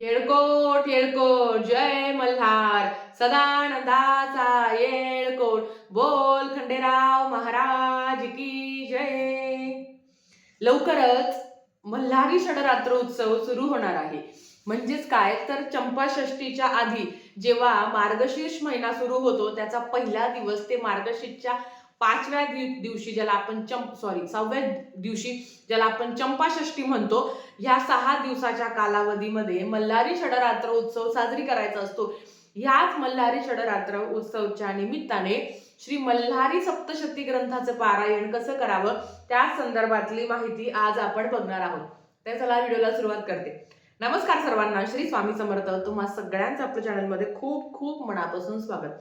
येळकोट येळकोट जय मल्हार सदानंदाचा येळकोट. बोल खंडेराव महाराज की जय. लवकरच मल्हारी षडरात्र उत्सव सुरू होणार आहे. म्हणजेच काय? तर चंपाषष्टीच्या आधी जेव्हा मार्गशीर्ष महिना सुरू होतो त्याचा पहिला दिवस ते मार्गशीर्षच्या पाचव्या दिवशी ज्याला आपण चंप सॉरी सहाव्या दिवशी ज्याला आपण चंपाषष्ठी म्हणतो ह्या सहा दिवसाच्या कालावधीमध्ये मल्हारी षडरात्र उत्सव साजरी करायचा असतो. ह्याच मल्हारी षडरात्र उत्सवच्या निमित्ताने श्री मल्हारी सप्तशती ग्रंथाचं पारायण कसं करावं त्या संदर्भातली माहिती आज आपण बघणार आहोत. तर चला व्हिडिओला सुरुवात करते. नमस्कार सर्वांना श्री स्वामी समर्थ. तुम्हा सगळ्यांचं आपल्या चॅनलमध्ये खूप खूप मनापासून स्वागत.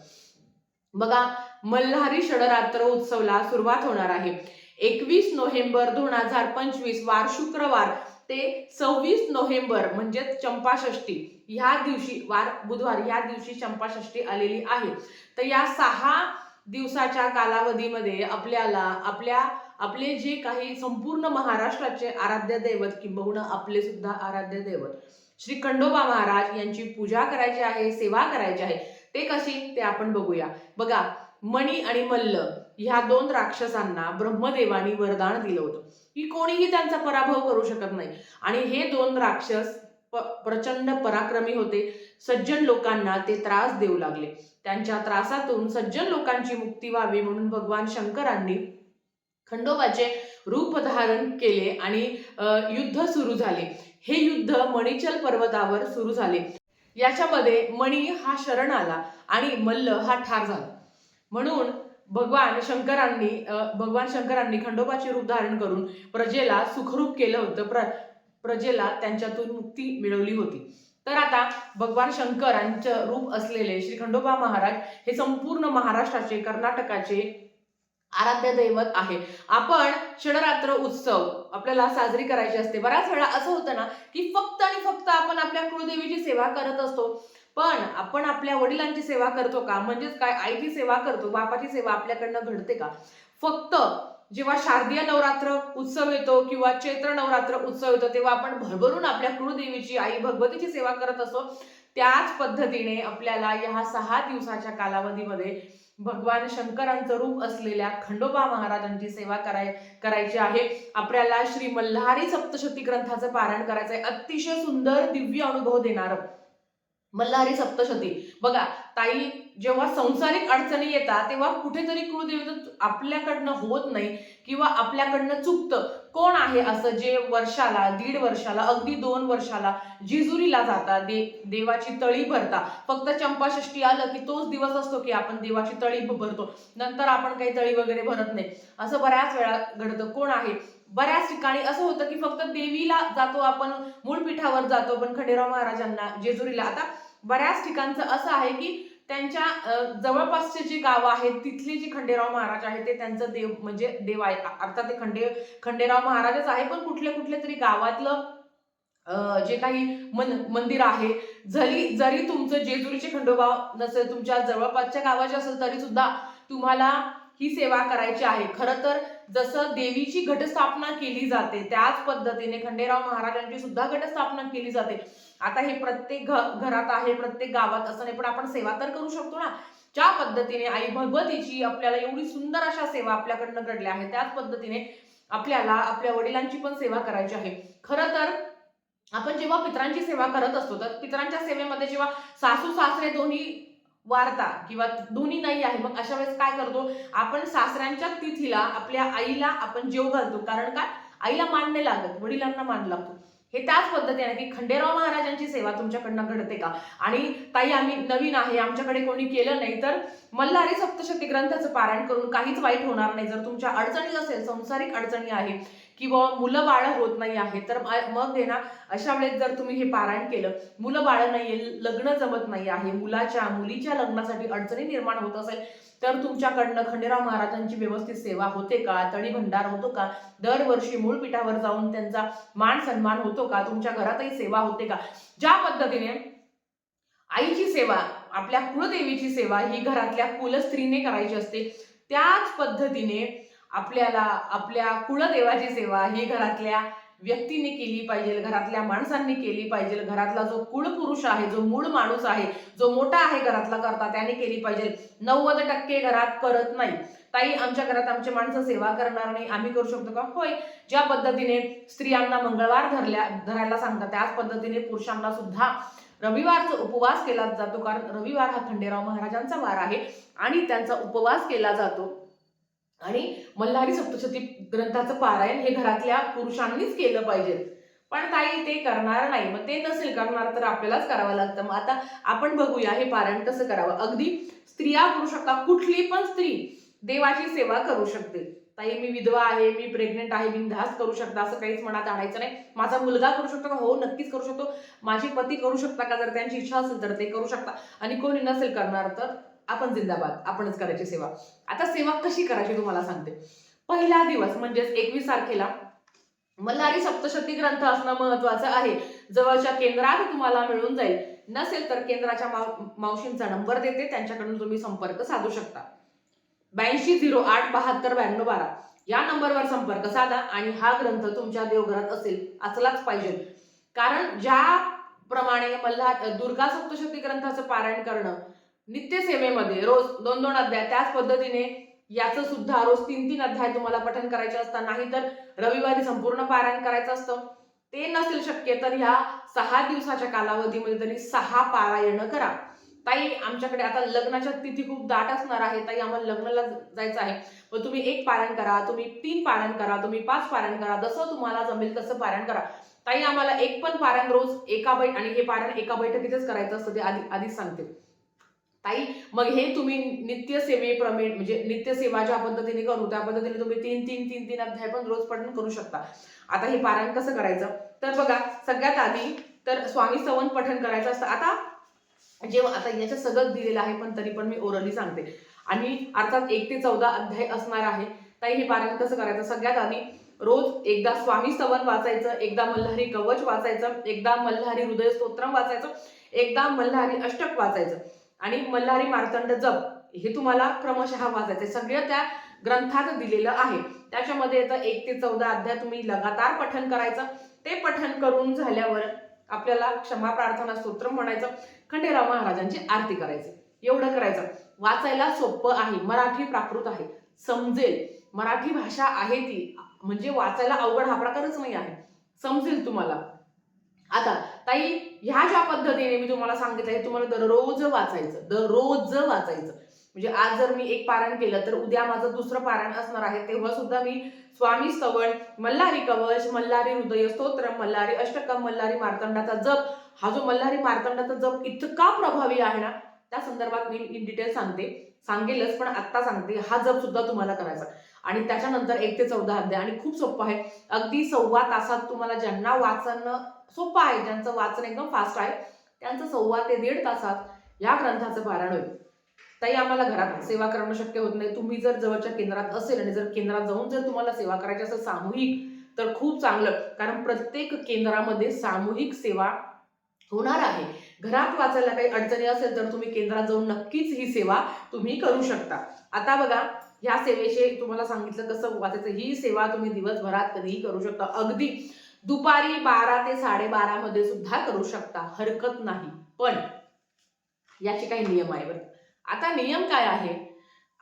बघा मल्हारी षडरात्र उत्सवला सुरुवात होणार आहे. एकवीस नोव्हेंबर दोन हजार पंचवीस वार शुक्रवार ते सव्वीस नोव्हेंबर म्हणजे चंपाषष्ठी. ह्या दिवशी वार बुधवार ह्या दिवशी चंपाषष्ठी आलेली आहे. तर या सहा दिवसाच्या कालावधीमध्ये आपल्याला आपल्या आपले जे काही संपूर्ण महाराष्ट्राचे आराध्य दैवत किंबहुना आपले सुद्धा आराध्य दैवत श्री खंडोबा महाराज यांची पूजा करायची आहे सेवा करायची आहे. ते कशी? ते आपण बघूया. बघा मणी आणि मल्ल ह्या दोन राक्षसांना ब्रह्मदेवानी वरदान दिलं होतं. की कोणीही त्यांचा पराभव करू शकत नाही. आणि हे दोन राक्षस प्रचंड पराक्रमी होते. सज्जन लोकांना ते त्रास देऊ लागले. त्यांच्या त्रासातून सज्जन लोकांची मुक्ती व्हावी म्हणून भगवान शंकरांनी खंडोबाचे रूप धारण केले आणि युद्ध सुरू झाले. हे युद्ध मणिचल पर्वतावर सुरू झाले. याच्यामध्ये मणी हा शरण आला आणि मल्ल हा ठार झाला. म्हणून भगवान शंकरांनी भगवान शंकरांनी खंडोबाचे रूप धारण करून प्रजेला सुखरूप केलं होतं. प्र प्रजेला त्यांच्यातून मुक्ती मिळवली होती. तर आता भगवान शंकरांचं रूप असलेले श्री खंडोबा महाराज हे संपूर्ण महाराष्ट्राचे कर्नाटकाचे आराध्य दैवत आहे. आपण क्षणरात्र उत्सव आपल्याला साजरी करायची असते. बऱ्याच वेळा असं होतं ना की फक्त आणि फक्त आपण आपल्या कुळदेवीची सेवा करत असतो. पण आपण आपल्या वडिलांची सेवा करतो का? म्हणजेच काय? आईची सेवा करतो? बापाची सेवा आपल्याकडनं घडते का? फक्त जेव्हा शारदीय नवरात्र उत्सव येतो किंवा चैत्र नवरात्र उत्सव येतो तेव्हा आपण भरभरून आपल्या कुळदेवीची आई भगवतीची सेवा करत असतो. त्याच पद्धतीने आपल्याला या सहा दिवसाच्या कालावधीमध्ये भगवान शंकरांचं रूप असलेल्या खंडोबा महाराजांची सेवा कराय करायची आहे. आपल्याला श्री मल्हारी सप्तशती ग्रंथाचं पारायण करायचं आहे अतिशय सुंदर दिव्य अनुभव देणार मल्हारी सप्तशती. बघा ताई जेव्हा संसारिक अडचणी येतात तेव्हा कुठेतरी कुळदेवी आपल्याकडनं होत नाही किंवा आपल्याकडनं चुकतं. कोण आहे असं जे वर्षाला दीड वर्षाला अगदी दोन वर्षाला जिजुरीला जाता दे देवाची तळी भरता फक्त चंपाषष्ठी आलं की तोच दिवस असतो की आपण देवाची तळी भरतो. नंतर आपण काही तळी वगैरे भरत नाही. असं बऱ्याच वेळा घडतं. कोण आहे? बऱ्याच ठिकाणी असं होतं की फक्त देवीला जातो आपण मूळ पीठावर जातो पण खंडेराव महाराजांना जेजुरीला. आता बऱ्याच ठिकाणचं असं आहे की त्यांच्या जवळपासचे जी गावं आहेत तिथले जे खंडेराव महाराज आहेत ते त्यांचं देव म्हणजे देव आहे अर्थात ते खंडे खंडेराव महाराजच आहे पण कुठल्या कुठल्या तरी गावातलं जे काही मन मंदिर आहे जरी जरी तुमचं जेजुरीचे खंडोबा नसेल तुमच्या जवळपासच्या गावाचे असेल तरी सुद्धा तुम्हाला ही सेवा करायची आहे. खरं तर जसं देवीची घटस्थापना केली जाते त्याच पद्धतीने खंडेराव महाराजांची सुद्धा घटस्थापना केली जाते. आता हे प्रत्येक घ- घरात आहे प्रत्येक गावात असं नाही पण आपण सेवा तर करू शकतो ना? ज्या पद्धतीने आई भगवतीची आपल्याला एवढी सुंदर अशा सेवा आपल्याकडनं घडल्या आहेत त्याच पद्धतीने आपल्याला आपल्या वडिलांची पण सेवा करायची आहे. खरं तर आपण जेव्हा पित्रांची सेवा करत असतो तर पित्रांच्या सेवेमध्ये जेव्हा सासू सासरे दोन्ही वार्ता किंवा दोन्ही नाही आहे मग अशा वेळेस काय करतो? आपण सासऱ्यांच्या तिथीला आपल्या आईला आपण जेव घालतो. कारण काय आईला मान नाही लागत वडिलांना मान लागतो. हे त्याच पद्धतीने की खंडेराव महाराजांची सेवा तुमच्याकडनं घडते का? आणि ताई आम्ही नवीन आहे आमच्याकडे कोणी केलं नाही तर मल्हारी सप्तशती ग्रंथाचं पारायण करून काहीच वाईट होणार नाही. जर तुमच्या अडचणी असेल संसारिक अडचणी आहे किंवा मुलं बाळ होत नाही आहे तर मग आहे ना अशा वेळेस जर तुम्ही हे पारायण केलं मुलं बाळ नाहीये लग्न जमत नाही आहे मुलाच्या मुलीच्या लग्नासाठी अडचणी निर्माण होत असेल तर तुमच्याकडनं खंडेराव महाराजांची व्यवस्थित सेवा होते का? तळी भंडार होतो का? दरवर्षी मूळ पीठावर जाऊन त्यांचा मान सन्मान होतो का? तुमच्या घरातही सेवा होते का? ज्या पद्धतीने आईची सेवा आपल्या कुलदेवीची सेवा ही घरातल्या कुलस्त्रीने करायची असते त्याच पद्धतीने आपल्याला आपल्या कुळदेवाची सेवा ही घरातल्या व्यक्तीने केली पाहिजे घरातल्या माणसांनी केली पाहिजे. घरातला जो कुळपुरुष आहे जो मूळ माणूस आहे जो मोठा आहे घरातला करता त्याने केली पाहिजे. नव्वद टक्के घरात करत नाही. ताई आमच्या घरात आमचे माणसं सेवा करणार नाही. आम्ही करू शकतो का? होय. ज्या पद्धतीने स्त्रियांना मंगळवार धरल्या धरायला सांगतात त्याच पद्धतीने पुरुषांना सुद्धा रविवारचा उपवास केला जातो. कारण रविवार हा खंडेराव महाराजांचा वार आहे आणि त्यांचा उपवास केला जातो. आणि मल्हारी सप्तशती ग्रंथाचं पारायण हे घरातल्या पुरुषांनीच केलं पाहिजे. पण ताई ते करणार नाही. मग ते नसेल करणार तर आपल्यालाच करावं लागतं. मग आता आपण बघूया हे पारायण कसं करावं? अगदी स्त्रिया करू शकता कुठली पण स्त्री देवाची सेवा करू शकते. ताई मी विधवा आहे मी प्रेग्नेंट आहे बिनधास्त करू शकता असं काहीच मनात आणायचं नाही. माझा मुलगा करू शकतो का? हो नक्कीच करू शकतो. माझे पती करू शकता का? जर त्यांची इच्छा असेल तर ते करू शकता. आणि कोणी नसेल करणार तर आपण जिंदाबाद आपणच करायची सेवा. आता सेवा कशी करायची तुम्हाला सांगते. पहिला दिवस म्हणजेच एकवीस तारखेला मल्हारी सप्तशती ग्रंथ असणं महत्वाचं आहे. जवळच्या केंद्रात तुम्हाला मिळून जाईल. नसेल तर केंद्राच्या मावशींचा नंबर देते त्यांच्याकडून तुम्ही संपर्क साधू शकता. ब्याऐंशी झिरो आठ बहात्तर ब्याण्णव बारा. या नंबरवर संपर्क साधा आणि हा ग्रंथ तुमच्या देवघरात असेल असलाच पाहिजे. कारण ज्याप्रमाणे मल्हार दुर्गा सप्तशती ग्रंथाचं पारायण करणं नित्यसेवेमध्ये रोज दोन दोन अध्याय त्याच पद्धतीने याचं सुद्धा रोज तीन तीन अध्याय तुम्हाला पठन करायचे असतात. नाही तर रविवारी संपूर्ण पारायण करायचं असतं. ते नसेल शक्य तर ह्या सहा दिवसाच्या कालावधीमध्ये तरी सहा पारायण करा. ताई आमच्याकडे आता लग्नाच्या तिथी खूप दाट असणार आहे. ताई आम्हाला लग्नाला जायचं आहे. मग तुम्ही एक पारायण करा तुम्ही तीन पारायण करा तुम्ही पाच पारायण करा. जसं तुम्हाला जमेल तसं पारायण करा. ताई आम्हाला एक पण पारायण रोज एका बैठ आणि हे पारायण एका बैठकीतच करायचं असतं. ते आधी आधीच सांगते. ताई मग हे तुम्ही नित्य सेवेप्रमाणे म्हणजे नित्य सेवा ज्या पद्धतीने करू त्या पद्धतीने तुम्ही तीन तीन तीन तीन अध्याय पण रोज पठण करू शकता. आता हे पारायण कसं करायचं? तर बघा सगळ्यात आधी तर स्वामी सवन पठण करायचं असतं. आता जेव्हा आता याच्या सगळं दिलेलं आहे पण तरी पण मी ओरली सांगते. आणि अर्थात एक ते चौदा अध्याय असणार आहे. ताई हे पारायण कसं करायचं? सगळ्यात आधी रोज एकदा स्वामी सवन वाचायचं एकदा मल्हारी कवच वाचायचं एकदा मल्हारी हृदय स्तोत्रम वाचायचं एकदा मल्हारी अष्टक वाचायचं. आणि मल्हारी मार्तंड जप हे तुम्हाला क्रमशः वाचायचे सगळं त्या ग्रंथात दिलेलं आहे. त्याच्यामध्ये येतं एक ते चौदा अध्याय तुम्ही लगातार पठन करायचं. ते पठन करून झाल्यावर आपल्याला क्षमा प्रार्थना स्तोत्र म्हणायचं. खंडेराव महाराजांची आरती करायची. एवढं करायचं. वाचायला सोपं आहे. मराठी प्राकृत आहे. समजेल. मराठी भाषा आहे ती. म्हणजे वाचायला अवघड हा प्रकारच नाही आहे. समजेल तुम्हाला. आता ताई ह्या ज्या पद्धतीने मी तुम्हाला सांगितलं हे तुम्हाला दररोज वाचायचं दररोज वाचायचं. म्हणजे आज जर मी एक पारायण केलं तर उद्या माझं दुसरं पारायण असणार आहे तेव्हा सुद्धा मी स्वामी स्तवण मल्हारी कवच मल्हारी हृदय स्तोत्र मल्हारी अष्टकम मल्हारी मार्तंडाचा जप. हा जो मल्हारी मार्तंडाचा जप इतका प्रभावी आहे ना त्या संदर्भात मी इन डिटेल सांगते. सांगेलच पण आत्ता सांगते. हा जप सुद्धा तुम्हाला करायचा. आणि त्याच्यानंतर एक ते चौदा अध्याय आणि खूप सोपं आहे. अगदी सव्वा तासात तुम्हाला ज्यांना वाचणं सोपं आहे. ज्यांचं वाचन एकदम फास्ट आहे त्यांचं सव्वा ते दीड तासात या ग्रंथाचं पारायण होईल. ताई आम्हाला घरात सेवा करणं शक्य होत नाही. तुम्ही जर जवळच्या केंद्रात असेल आणि जर केंद्रात जाऊन जर तुम्हाला सेवा करायची असेल सामूहिक तर खूप चांगलं. कारण प्रत्येक केंद्रामध्ये सामूहिक सेवा होणार आहे. घरात वाचायला काही अडचणी असेल तर तुम्ही केंद्रात जाऊन नक्कीच ही सेवा तुम्ही करू शकता. आता बघा ह्या सेवेचे तुम्हाला सांगितलं कसं वाचायचं. ही सेवा तुम्ही दिवसभरात कधीही करू शकता. अगदी दुपारी बारा ते साडेबारा मध्ये सुद्धा करू शकता हरकत नाही. पण याचे काही नियम आहे बरं. आता नियम काय आहे?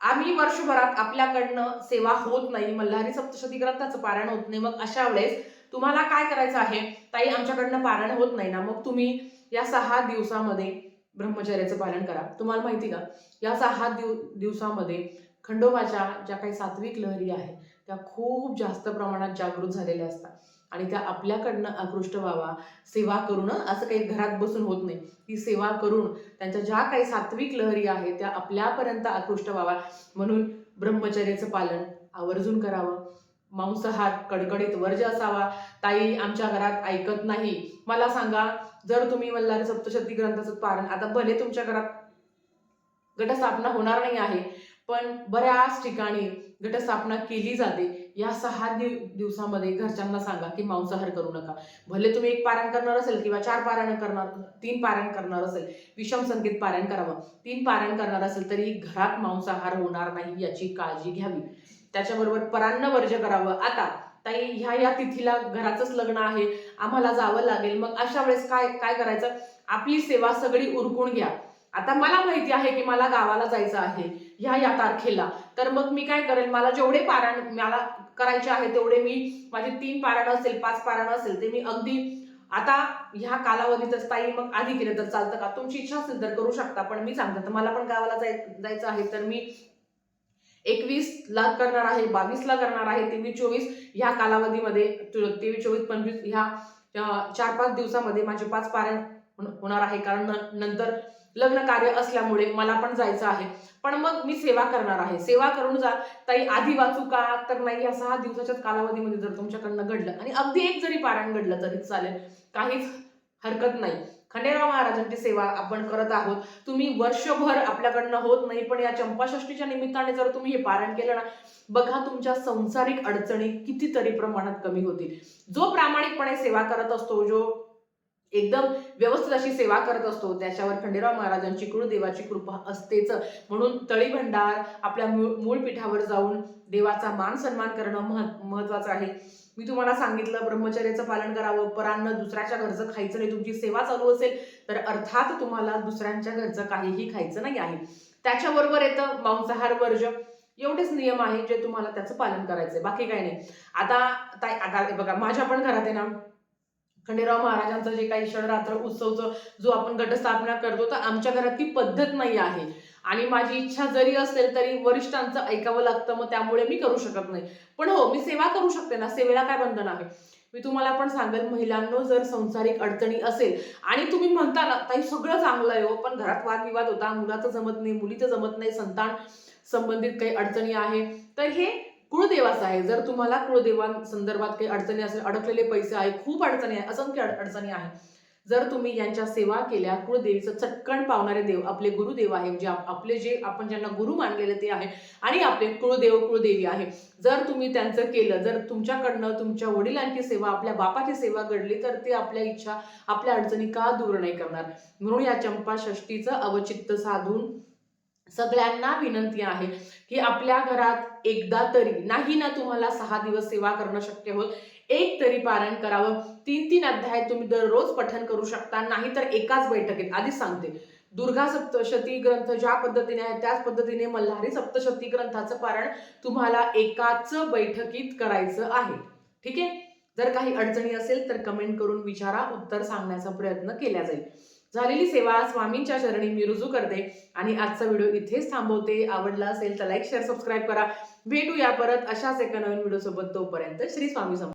आम्ही वर्षभरात आपल्याकडनं सेवा होत नाही मल्हारी सप्तशती ग्रंथाचं पारायण होत नाही. मग अशा वेळेस तुम्हाला काय करायचं आहे? ताई आमच्याकडनं पारायण होत नाही ना मग तुम्ही या सहा दिवसामध्ये ब्रह्मचर्याचं पालन करा. तुम्हाला माहिती का? या सहा दिव दिवसामध्ये खंडोबाच्या ज्या काही सात्विक लहरी आहेत त्या खूप जास्त प्रमाणात जागृत झालेल्या असतात. आणि त्या आपल्याकडनं आकृष्ट व्हावा. सेवा करून असं काही घरात बसून होत नाही. ती सेवा करून त्यांच्या ज्या काही सात्विक लहरी आहेत त्या आपल्यापर्यंत आकृष्ट व्हावा. म्हणून ब्रह्मचर्याचं पालन आवर्जून करावं. मांसाहार कडकडीत वर्ज असावा. ताई आमच्या घरात ऐकत नाही. मला सांगा जर तुम्ही मल्हारी सप्तशती ग्रंथाचं पारण आता भले तुमच्या घरात गटस्थापना होणार नाही आहे पण बऱ्याच ठिकाणी घटस्थापना केली जाते या सहा दिव दिवसामध्ये घरच्यांना सांगा की मांसाहार करू नका. भले तुम्ही एक पारायण करणार असेल किंवा चार पारायण करणार तीन पारायण करणार असेल विषम संकेत पारायण करावं. तीन पारायण करणार असेल तरी घरात मांसाहार होणार नाही याची काळजी घ्यावी. त्याच्याबरोबर परान्न वर्ज करावं. आता ताई ह्या या तिथीला घराचंच लग्न आहे. आम्हाला जावं लागेल. मग अशा वेळेस काय काय करायचं? आपली सेवा सगळी उरकून घ्या. आता मला माहिती आहे की मला गावाला जायचं आहे ह्या या तारखेला. तर मग मी काय करेल मला जेवढे पारायण मला करायचे आहे तेवढे मी माझे तीन पारायण असेल पाच पारायण असेल ते मी अगदी आता ह्या कालावधीतच ताई मग आधी केलं तर चालतं का? तुमची इच्छा असेल तर करू शकता पण मी सांगते तर मला पण गावाला जाय जायचं आहे तर मी एकवीस ला करणार आहे बावीस ला करणार आहे तेवीस चोवीस ह्या कालावधीमध्ये तेवीस चोवीस पंचवीस ह्या चार पाच दिवसामध्ये माझे पाच पारायण होणार आहे. कारण न- नंतर लग्न कार्य असल्यामुळे मला पण जायचं आहे. पण मग मी सेवा करणार आहे. सेवा करून जा. ताई आधी वाचू का? तर नाही या सहा दिवसाच्या कालावधीमध्ये जर तुमच्याकडनं घडलं आणि अगदी एक जरी पारायण घडलं तरी चालेल. काहीच हरकत नाही. खंडेराव महाराजांची सेवा आपण करत आहोत. तुम्ही वर्षभर आपल्याकडनं होत नाही पण या चंपाषष्टीच्या निमित्ताने जर तुम्ही हे पारायण केलं ना बघा तुमच्या संसारिक अडचणी कितीतरी प्रमाणात कमी होतील. जो प्रामाणिकपणे सेवा करत असतो जो एकदम व्यवस्थित अशी सेवा करत असतो. त्याच्यावर खंडेराव महाराजांची कुळदेवाची कृपा असतेच. म्हणून तळी भंडार आपल्या मूळ मूळ पीठावर जाऊन देवाचा मान सन्मान करणं मह- महत्वाचं आहे. मी तुम्हाला सांगितलं ब्रह्मचर्याचं पालन करावं. परान्न दुसऱ्याच्या घरचं खायचं नाही. तुमची सेवा चालू असेल तर अर्थात तुम्हाला दुसऱ्यांच्या घरचं काहीही खायचं नाही आहे. त्याच्याबरोबर येतं मांसाहार वर्ज. एवढेच नियम आहे जे तुम्हाला त्याचं पालन करायचं आहे बाकी काही नाही. आता ताई आता बघा माझ्या पण घरात आहे ना खंडेराव महाराजांचं जे काही षडरात्र उत्सवचं जो आपण घटस्थापना करतो तर आमच्या घरात ती पद्धत नाही आहे. आणि माझी इच्छा जरी असेल तरी वरिष्ठांचं ऐकावं लागतं मग त्यामुळे मी करू शकत नाही. पण हो मी सेवा करू शकते ना. सेवेला काय बंधन आहे? मी तुम्हाला पण सांगेल महिलांनो जर संसारिक अडचणी असेल आणि तुम्ही म्हणता ना ताई सगळं चांगलं आहे हो पण घरात वादविवाद होता मुलाचं जमत नाही मुलीचं जमत नाही संतान संबंधित काही अडचणी आहे. तर हे कुळदेवाचा आहे. जर तुम्हाला कुळदेवां संदर्भात काही अडचणी असेल अडकलेले पैसे आहे खूप अडचणी आहे असंख्य अडचणी आहे. जर तुम्ही यांच्या सेवा केल्या कुळदेवीचं चटकण पावणारे देव आपले गुरुदेव आहे म्हणजे आप- आपले जे आपण ज्यांना गुरु मानलेले ते आहे आणि आपले कुळदेव कुळदेवी आहे. जर तुम्ही त्यांचं केलं जर तुमच्याकडनं तुमच्या वडिलांची सेवा आपल्या बापाची सेवा घडली तर ते आपल्या इच्छा आपल्या अडचणी का दूर नाही करणार? म्हणून या चंपा षष्टीचं अवचित्त साधून सगळ्यांना विनंती आहे की आपल्या घरात एकदा तरी नाही ना तुम्हाला सहा दिवस सेवा करणं शक्य होत एक तरी पारायण करावं. तीन तीन अध्याय तुम्ही दररोज पठन करू शकता नाही तर एकाच बैठकीत. आधीच सांगते. दुर्गा सप्तशती ग्रंथ ज्या पद्धतीने आहे त्याच पद्धतीने मल्हारी सप्तशती ग्रंथाचं पारायण तुम्हाला एकाच बैठकीत करायचं आहे. ठीक आहे? जर काही अडचणी असेल तर कमेंट करून विचारा. उत्तर सांगण्याचा प्रयत्न केला जाईल. झालेली सेवा स्वामींच्या चरणी मी रुजू करते. आणि आजचा व्हिडिओ इथेच थांबवते. आवडला असेल तर लाईक शेअर सबस्क्राईब करा. भेटूया परत अशाच एका नवीन व्हिडिओ सोबत तोपर्यंत श्री स्वामी समर्थ.